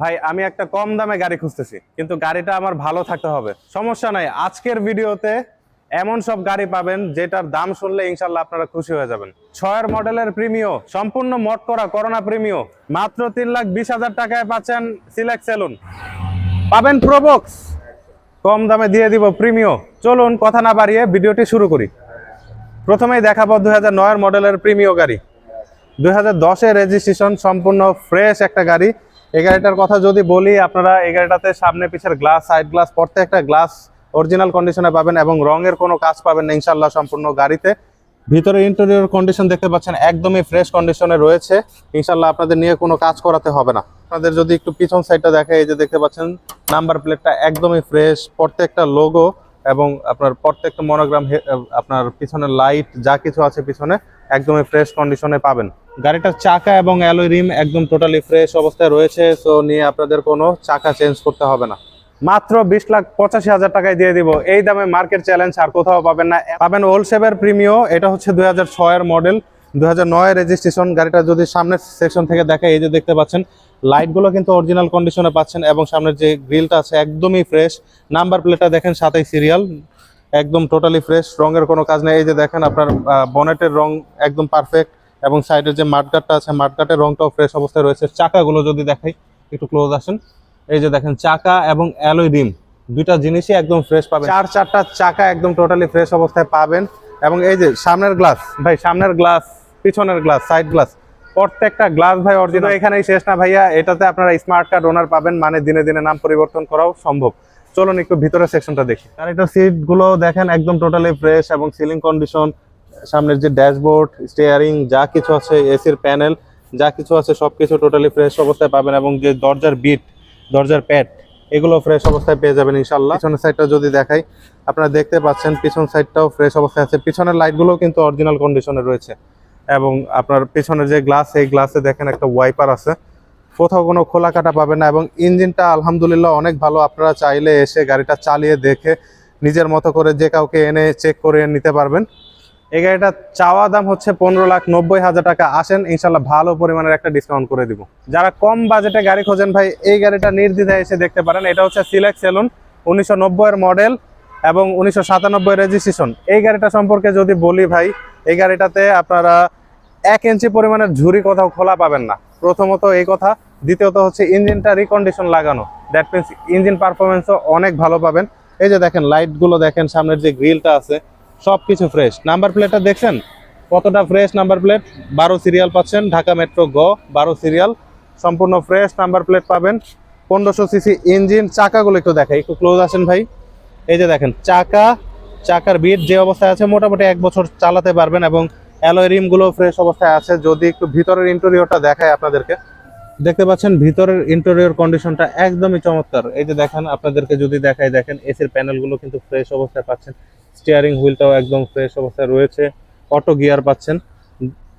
ভাই, আমি একটা কম দামে গাড়ি খুঁজতেছি, কিন্তু গাড়িটা আমার ভালো থাকতে হবে। সমস্যা নাই, আজকের ভিডিওতে এমন সব গাড়ি পাবেন, যেটার দাম শুনলে ইনশাল্লাহ আপনারা খুশি হয়ে যাবেন। ছয়ের মডেলের প্রিমিও, সম্পূর্ণ মট করা করোনা প্রিমিও, মাত্র তিন লাখ বিশ হাজার টাকায় পাচ্ছেন সিলেক্ট সেলুন। পাবেন প্রোবক্স, কম দামে দিয়ে দিব প্রিমিও। চলুন, কথা না বাড়িয়ে ভিডিওটি শুরু করি। প্রথমেই দেখাবো দুই হাজার নয়ের মডেলের প্রিমিও গাড়ি। দুই হাজার রেজিস্ট্রেশন সম্পূর্ণ ফ্রেশ একটা গাড়ি এই গাড়িটার কথা যদি বলি, আপনারা এই গাড়িটাতে সামনে পিছের গ্লাস সাইড গ্লাস প্রত্যেকটা গ্লাস অরিজিনাল কন্ডিশনে পাবেন এবং রঙের কোনো কাজ পাবেন না ইনশাল্লাহ সম্পূর্ণ গাড়িতে। ভিতরে ইন্টেরিয়র কন্ডিশন দেখতে পাচ্ছেন, একদমই ফ্রেশ কন্ডিশনে রয়েছে। ইনশাল্লাহ আপনাদের নিয়ে কোনো কাজ করাতে হবে না। আপনাদের যদি একটু পিছন সাইডটা দেখে, এই যে দেখতে পাচ্ছেন নাম্বার প্লেটটা একদমই ফ্রেশ প্রত্যেকটা লোগো এবং আপনার প্রত্যেকটা মনোগ্রাম আপনার পিছনে লাইট যা কিছু আছে পিছনে একদমই ফ্রেশ কন্ডিশনে পাবেন। গাড়িটার চাকা এবং অ্যালোই রিম একদম টোটালি ফ্রেশ অবস্থায় রয়েছে সো নিয়ে আপনাদের কোনো চাকা চেঞ্জ করতে হবে না। মাত্র বিশ লাখ পঁচাশি হাজার টাকায় দিয়ে দিব। এই দামে মার্কেট চ্যালেঞ্জ আর কোথাও পাবেন না। পাবেন ওল্ড সেভের প্রিমিও এটা হচ্ছে দুই হাজার ছয়ের মডেল দুই হাজার রেজিস্ট্রেশন গাড়িটা যদি সামনের সেকশন থেকে দেখে, এই যে দেখতে পাচ্ছেন লাইটগুলো কিন্তু অরিজিনাল কন্ডিশনে পাচ্ছেন এবং সামনের যে গ্রিলটা আছে একদমই ফ্রেশ নাম্বার প্লেটটা দেখেন সাথে সিরিয়াল একদম টোটালি ফ্রেশ রঙের কোনো কাজ নেই। এই যে দেখেন, আপনার বনেটের রং একদম পারফেক্ট এবং সাইডের যে মাঠগাটটা আছে, মাঠগাটের রংটাও ফ্রেশ অবস্থায় রয়েছে। চাকাগুলো যদি দেখাই, একটু ক্লোজ আসেন। এই যে দেখেন, চাকা এবং অ্যালয় রিম দুইটা জিনিসই একদম ফ্রেশ পাবেন। চার চারটা চাকা একদম টোটালি ফ্রেশ অবস্থায় পাবেন। এবং এই যে সামনের গ্লাস। ভাই সামনের গ্লাস পিছনের গ্লাস সাইড গ্লাস প্রত্যেকটা গ্লাস ভাই অরিজিনাল এখানেই শেষ না ভাইয়া এটাতে আপনারা স্মার্ট কার্ড ওনার পাবেন মানে দিনে দিনে নাম পরিবর্তন করাও সম্ভব। চলুন একটু ভিতরের সেকশনটা দেখি। আর এটা সিটগুলো দেখেন একদম টোটালি ফ্রেশ এবং সিলিং কন্ডিশন সামনের যে ড্যাশবোর্ড স্টিয়ারিং যা কিছু আছে এসির প্যানেল যা কিছু আছে সবকিছু টোটালি ফ্রেশ অবস্থায় পাবেন এবং যে দরজার বিট দরজার প্যাড এগুলো ফ্রেশ অবস্থায় পেয়ে যাবেন ইনশাল্লাহ পিছনের সাইডটা যদি দেখাই, আপনারা দেখতে পাচ্ছেন পিছন সাইডটাও ফ্রেশ অবস্থায় আছে। পিছনের লাইটগুলোও কিন্তু অরিজিনাল কন্ডিশনে রয়েছে। এবং আপনার পিছনের যে গ্লাস এই গ্লাসে দেখেন একটা ওয়াইপার আছে। কোথাও কোনো খোলা কাটা পাবেন না এবং ইঞ্জিনটা আলহামদুলিল্লাহ অনেক ভালো। আপনারা চাইলে এসে গাড়িটা চালিয়ে দেখে নিজের মতো করে যে কাউকে এনে চেক করে নিতে পারবেন। এই গাড়িটা চাওয়া দাম হচ্ছে পনেরো লাখ নব্বই হাজার টাকা। আসেন, ইনশাল্লাহ ভালো পরিমাণের একটা ডিসকাউন্ট করে দিব। যারা কম বাজেটে গাড়ি খোঁজেন ভাই, এই গাড়িটা নির্দ্বিধায় এসে দেখতে পারেন। এটা হচ্ছে সিলেক্ট সেলুন উনিশশো নব্বইয়ের মডেল এবং উনিশশো সাতানব্বই রেজিস্ট্রেশন এই গাড়িটা সম্পর্কে যদি বলি ভাই, এই গাড়িটাতে আপনারা এক ইঞ্চি পরিমাণের ঝুরি কোথাও খোলা পাবেন না। প্রথমত এই কথা, দ্বিতীয়ত হচ্ছে ইঞ্জিনটা রিকন্ডিশন লাগানো। দ্যাট মিনস ইঞ্জিন পারফরমেন্সও অনেক ভালো পাবেন। এই যে দেখেন লাইটগুলো দেখেন, সামনের যে গ্রিলটা আছে সব কিছু ফ্রেশ নাম্বার প্লেটটা দেখছেন? কতটা ফ্রেশ নাম্বার প্লেট বারো সিরিয়াল পাচ্ছেন, ঢাকা মেট্রো গ বারো সিরিয়াল সম্পূর্ণ ফ্রেশ নাম্বার প্লেট পাবেন। পনেরোশো সিসি ইঞ্জিন চাকাগুলো একটু দেখাই। একটু ক্লোজ আসেন ভাই। এই যে দেখেন, চাকা, চাকার বিট যে অবস্থায় আছে, মোটামুটি এক বছর চালাতে পারবেন এবং অ্যালয় রিমগুলো ফ্রেশ অবস্থায় আছে। যদি একটু ভিতরের ইন্টেরিয়রটা দেখায় আপনাদেরকে। দেখতে পাচ্ছেন, ভিতরের ইন্টেরিয়র কন্ডিশনটা একদমই চমৎকার। এই যে দেখেন, আপনাদেরকে যদি দেখায় দেখেন এসির প্যানেলগুলো কিন্তু ফ্রেশ অবস্থায় পাচ্ছেন। স্টিয়ারিং হুইলটাও একদম ফ্রেশ অবস্থায় রয়েছে। অটো গিয়ার পাচ্ছেন।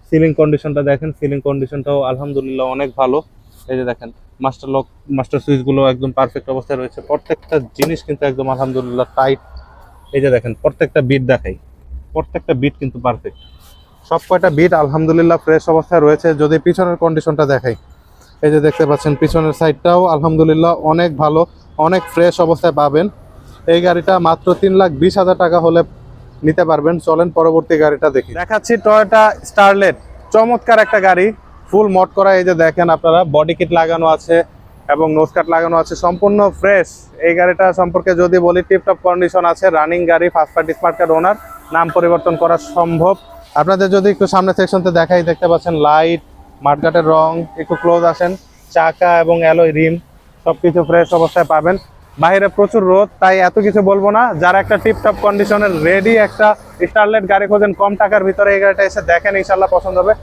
সিলিং কন্ডিশনটা দেখেন সিলিং কন্ডিশনটাও আলহামদুলিল্লাহ অনেক ভালো। এই যে দেখেন মাস্টার লক মাস্টার সুইচগুলো একদম পারফেক্ট অবস্থায় রয়েছে। প্রত্যেকটা জিনিস কিন্তু একদম আলহামদুলিল্লাহ টাইট এই যে দেখেন, প্রত্যেকটা বিট দেখাই। প্রত্যেকটা বিট কিন্তু পারফেক্ট সব কয়টা বিট আলহামদুলিল্লাহ ফ্রেশ অবস্থায় রয়েছে। যদি পিছনের কন্ডিশনটা দেখাই। এই যে দেখতে পাচ্ছেন, পিছনের সাইডটাও আলহামদুলিল্লাহ অনেক ভালো, অনেক ফ্রেশ অবস্থায় পাবেন। এই গাড়িটা মাত্র তিন লাখ বিশ হাজার টাকা হলে নিতে পারবেন। চলেন পরবর্তী গাড়িটা দেখি। দেখাচ্ছি টয়োটা স্টারলেট চমৎকার একটা গাড়ি ফুল মট করা। এই যে দেখেন আপনারা বডি কিট লাগানো আছে এবং নোজ কাট লাগানো আছে, সম্পূর্ণ ফ্রেশ এই গাড়িটা সম্পর্কে যদি বলি টিপটপ কন্ডিশন আছে রানিং গাড়ি first party smart card owner নাম পরিবর্তন করা সম্ভব। আপনাদের যদি একটু সামনে সেকশনতে দেখাই, দেখতে পাচ্ছেন লাইট মাঠঘাটের রং, একটু ক্লোজ আসেন, চাকা এবং অ্যালয় রিম সবকিছু ফ্রেশ অবস্থায় পাবেন। বাইরে প্রচুর রোদ, তাই এত কিছু বলব না। যারা একটা টিপটপ কন্ডিশনের রেডি একটা স্টারলেট গাড়ি খোঁজেন, কম টাকার ভিতরে এই গাড়িটা এসে দেখেন ইনশাল্লাহ পছন্দ হবে।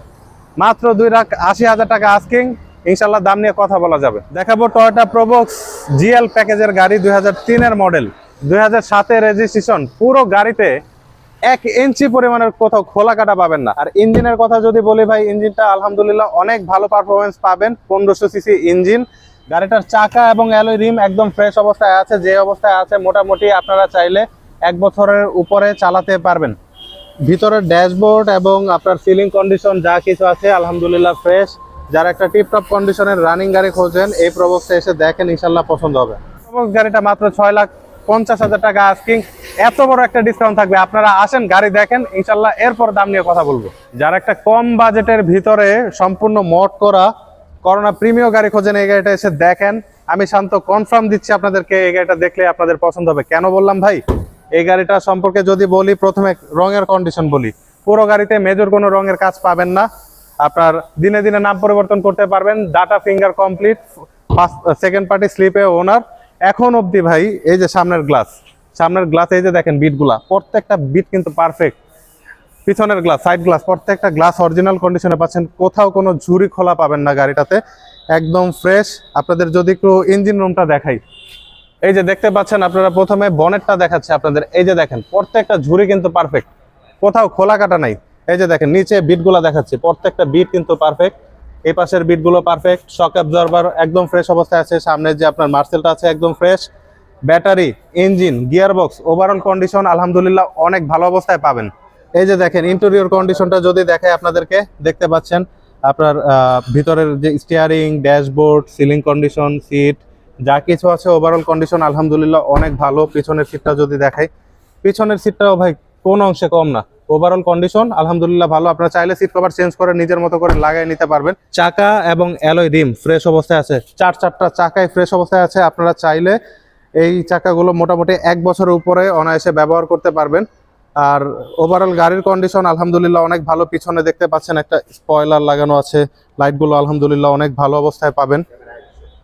মাত্র দুই লাখ আশি হাজার টাকা আস্কিং ইনশাল্লাহ দাম নিয়ে কথা বলা যাবে। দেখাবো টয়োটা প্রোবক্স জিএল প্যাকেজের গাড়ি দুই হাজার তিনের মডেল দুই হাজার সাতের রেজিস্ট্রেশন পুরো গাড়িতে এক ইঞ্চি পরিমাণের কোথাও খোলা কাটা পাবেন না। আর ইঞ্জিনের কথা যদি বলি ভাই, ইঞ্জিনটা আলহামদুলিল্লাহ অনেক ভালো পারফরমেন্স পাবেন। পনেরোশো সিসি ইঞ্জিন। গাড়িটার চাকা এবং অ্যালয় রিম একদম ফ্রেশ অবস্থায় আছে, যে অবস্থায় আছে মোটামুটি আপনারা চাইলে এক বছরের উপরে চালাতে পারবেন। ভিতরের ড্যাশবোর্ড এবং আপনার সিলিং কন্ডিশন যা কিছু আছে, আলহামদুলিল্লাহ ফ্রেশ যারা একটা টিপটপ কন্ডিশনের রানিং গাড়ি খোঁজেন, এই প্রবক্সে এসে দেখেন ইনশাল্লাহ পছন্দ হবে। গাড়িটা মাত্র ছয় লাখ পঞ্চাশ হাজার টাকা আস্কিং এত বড় একটা ডিসকাউন্ট থাকবে। আপনারা আসেন, গাড়ি দেখেন ইনশাল্লাহ এরপর দাম নিয়ে কথা বলব। যারা একটা কম বাজেটের ভিতরে সম্পূর্ণ মোট করা করোনা প্রিমিয় গাড়ি খোঁজেন এই গাড়িটা এসে দেখেন। আমি শান্ত কনফার্ম দিচ্ছি আপনাদেরকে এই গাড়িটা দেখলে আপনাদের পছন্দ হবে। কেন বললাম ভাই? এই গাড়িটা সম্পর্কে যদি বলি, প্রথমে রঙের কন্ডিশন বলি। পুরো গাড়িতে মেজর কোনো রঙের কাজ পাবেন না। আপনার দিনে দিনে নাম পরিবর্তন করতে পারবেন data finger complete second party স্লিপে ওনার এখন অবধি ভাই, এই যে সামনের গ্লাস সামনের গ্লাস এই যে দেখেন বিটগুলা প্রত্যেকটা বিট কিন্তু পারফেক্ট পিছনের গ্লাস সাইড গ্লাস প্রত্যেকটা গ্লাস অরিজিনাল কন্ডিশনে পাচ্ছেন। কোথাও কোনো ঝুরি খোলা পাবেন না গাড়িটাতে। একদম ফ্রেশ আপনাদের যদি একটু ইঞ্জিন রুমটা দেখাই। এই যে দেখতে পাচ্ছেন আপনারা প্রথমে বনেটটা দেখাচ্ছে আপনাদের। এই যে দেখেন, প্রত্যেকটা ঝুরি কিন্তু পারফেক্ট কোথাও খোলা কাটা নাই। এই যে দেখেন, নিচে বিটগুলো দেখাচ্ছে। প্রত্যেকটা বিট কিন্তু পারফেক্ট এই পাশের বিটগুলো পারফেক্ট শক অ্যাবজর্ভার একদম ফ্রেশ অবস্থায় আছে। সামনে যে আপনার মার্সেলটা আছে, একদম fresh battery engine gearbox overall condition আলহামদুলিল্লাহ, অনেক ভালো অবস্থায় পাবেন। এই যে দেখেন ইন্টেরিয়র কন্ডিশনটা যদি দেখায় আপনাদেরকে, দেখতে পাচ্ছেন, আপনার ভিতরের যে steering dashboard ceiling condition seat যা কিছু আছে ওভারঅল কন্ডিশন আলহামদুলিল্লাহ অনেক ভালো। পিছনের সিটটা যদি দেখাই, পিছনের সিটটাও ভাই কোন অংশে কম না। ওভারঅল কন্ডিশন আলহামদুলিল্লাহ ভালো। আপনারা চাইলে সিট কভার চেঞ্জ করে নিজের মতো করে লাগাই নিতে পারবেন। চাকা এবং অ্যালয় রিম ফ্রেশ অবস্থায় আছে। চার চারটা চাকায় ফ্রেশ অবস্থায় আছে। আপনারা চাইলে এই চাকাগুলো মোটামুটি এক বছরের উপরে অনায়াসে ব্যবহার করতে পারবেন। আর ওভারঅল গাড়ির কন্ডিশন আলহামদুলিল্লাহ, অনেক ভালো। পিছনে দেখতে পাচ্ছেন একটা স্পয়লার লাগানো আছে। লাইটগুলো আলহামদুলিল্লাহ অনেক ভালো অবস্থায় পাবেন।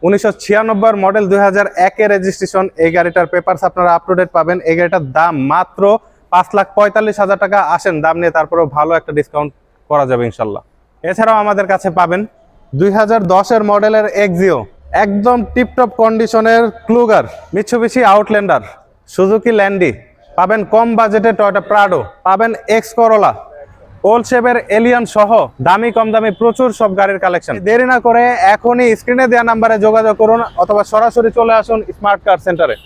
উনিশশো ছিয়ানব্বই মডেল দুই হাজার একের রেজিস্ট্রেশন এই গাড়িটার পেপারস আপনারা আপ টু পাবেন। এই গাড়িটার দাম মাত্র পাঁচ লাখ পঁয়তাল্লিশ হাজার টাকা। আসেন, দাম নিয়ে তারপরেও ভালো একটা ডিসকাউন্ট করা যাবে ইনশাল্লাহ। এছাড়াও আমাদের কাছে পাবেন দুই হাজার দশের মডেলের এক্সিও একদম টিপটপ কন্ডিশনের Kluger Mitsubishi Outlander Suzuki Landy পাবেন কম বাজেটে টয়টা প্রাডো পাবেন এক্স করোলা ওল্ড শেপের এলিয়ন সহ দামি, কম দামি প্রচুর সব গাড়ির কালেকশন দেরি না করে এখনই স্ক্রিনে দেওয়া নাম্বারে যোগাযোগ করুন অথবা সরাসরি চলে আসুন স্মার্ট কার সেন্টারে